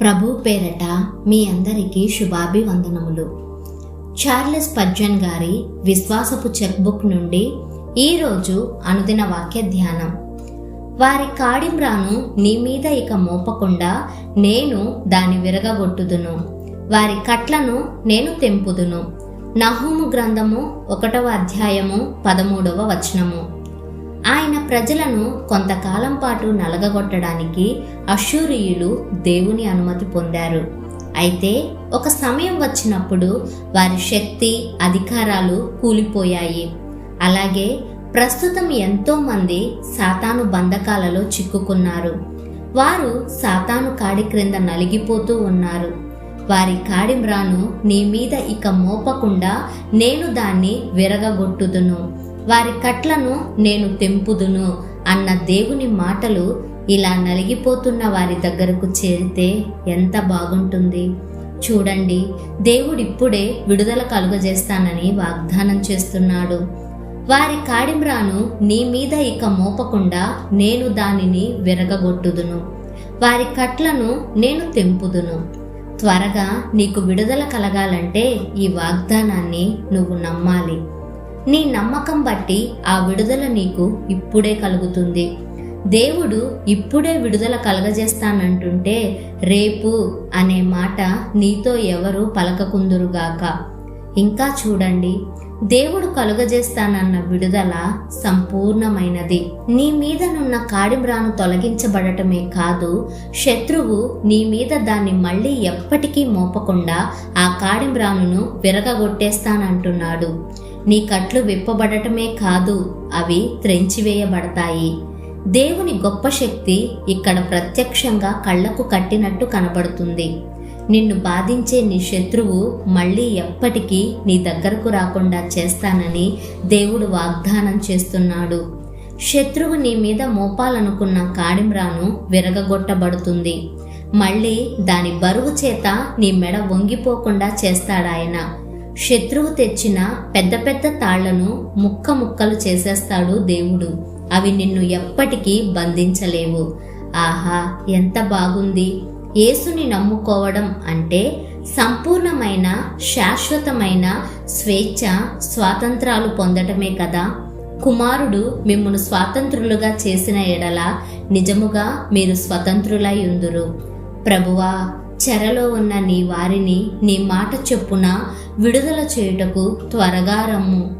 ప్రభు పేరట మీ అందరికీ శుభాభివందనములు. చార్లెస్ పజ్జన్ గారి విశ్వాసపు చెక్బుక్ నుండి ఈరోజు అనుదిన వాక్య ధ్యానం. వారి కాడింబ్రాను నీ మీద ఇక మోపకుండా నేను దాని విరగగొట్టుదును. వారి కట్లను నేను తెంపుదును. నహూము గ్రంథము ఒకటవ అధ్యాయము పదమూడవ వచనము. ఆయన ప్రజలను కొంతకాలం పాటు నలగగొట్టడానికి అశూరియులు దేవుని అనుమతి పొందారు. అయితే ఒక సమయం వచ్చినప్పుడు వారి శక్తి అధికారాలు కూలిపోయాయి. అలాగే ప్రస్తుతం ఎంతోమంది సాతాను బంధకాలలో చిక్కుకున్నారు. వారు సాతాను కాడి క్రింద నలిగిపోతూ ఉన్నారు. వారి కాడిమ్రాను నీ మీద ఇక మోపకుండా నేను దాన్ని విరగగొట్టుదును. వారి కట్లను నేను తెంపుదును అన్న దేవుని మాటలు ఇలా నలిగిపోతున్న వారి దగ్గరకు చేరితే ఎంత బాగుంటుంది. చూడండి దేవుడిప్పుడే విడుదల కలుగజేస్తానని వాగ్దానం చేస్తున్నాడు. వారి కాడిమ్రాను నీ మీద ఇక మోపకుండా నేను దానిని విరగగొట్టుదును. వారి కట్లను నేను తెంపుదును. త్వరగా నీకు విడుదల కలగాలంటే ఈ వాగ్దానాన్ని నువ్వు నమ్మాలి. నీ నమ్మకం బట్టి ఆ విడుదల నీకు ఇప్పుడే కలుగుతుంది. దేవుడు ఇప్పుడే విడుదల కలగజేస్తానంటుంటే రేపు అనే మాట నీతో ఎవరు పలకకుందురుగాక. ఇంకా చూడండి దేవుడు కలుగజేస్తానన్న విడుదల సంపూర్ణమైనది. నీ మీదనున్న కాడిమ్రాను తొలగించబడటమే కాదు శత్రువు నీ మీద దాన్ని మళ్ళీ ఎప్పటికీ మోపకుండా ఆ కాడిమ్రానును విరగగొట్టేస్తానంటున్నాడు. నీ కట్లు విప్పబడటమే కాదు అవి త్రెంచివేయబడతాయి. దేవుని గొప్ప శక్తి ఇక్కడ ప్రత్యక్షంగా కళ్ళకు కట్టినట్టు కనబడుతుంది. నిన్ను బాధించే నీ శత్రువు మళ్ళీ ఎప్పటికీ నీ దగ్గరకు రాకుండా చేస్తానని దేవుడు వాగ్దానం చేస్తున్నాడు. శత్రువు నీ మీద మోపాలనుకున్న కాడిమ్రాను విరగగొట్టబడుతుంది. మళ్ళీ దాని బరువు చేత నీ మెడ వంగిపోకుండా చేస్తాడాయన. శత్రువు తెచ్చిన పెద్ద పెద్ద తాళ్ళను ముక్క ముక్కలు చేసేస్తాడు దేవుడు. అవి నిన్ను ఎప్పటికీ బంధించలేవు. ఆహా ఎంత బాగుంది. యేసుని నమ్ముకోవడం అంటే సంపూర్ణమైన శాశ్వతమైన స్వేచ్ఛ స్వాతంత్రాలు పొందటమే కదా. కుమారుడు మిమ్మను స్వాతంత్రులుగా చేసిన ఎడల నిజముగా మీరు స్వతంత్రులై ఉందురు. ప్రభువా చెరలో ఉన్న నీ వారిని నీ మాట చొప్పున విడుదల చేయుటకు త్వరగా రమ్ము.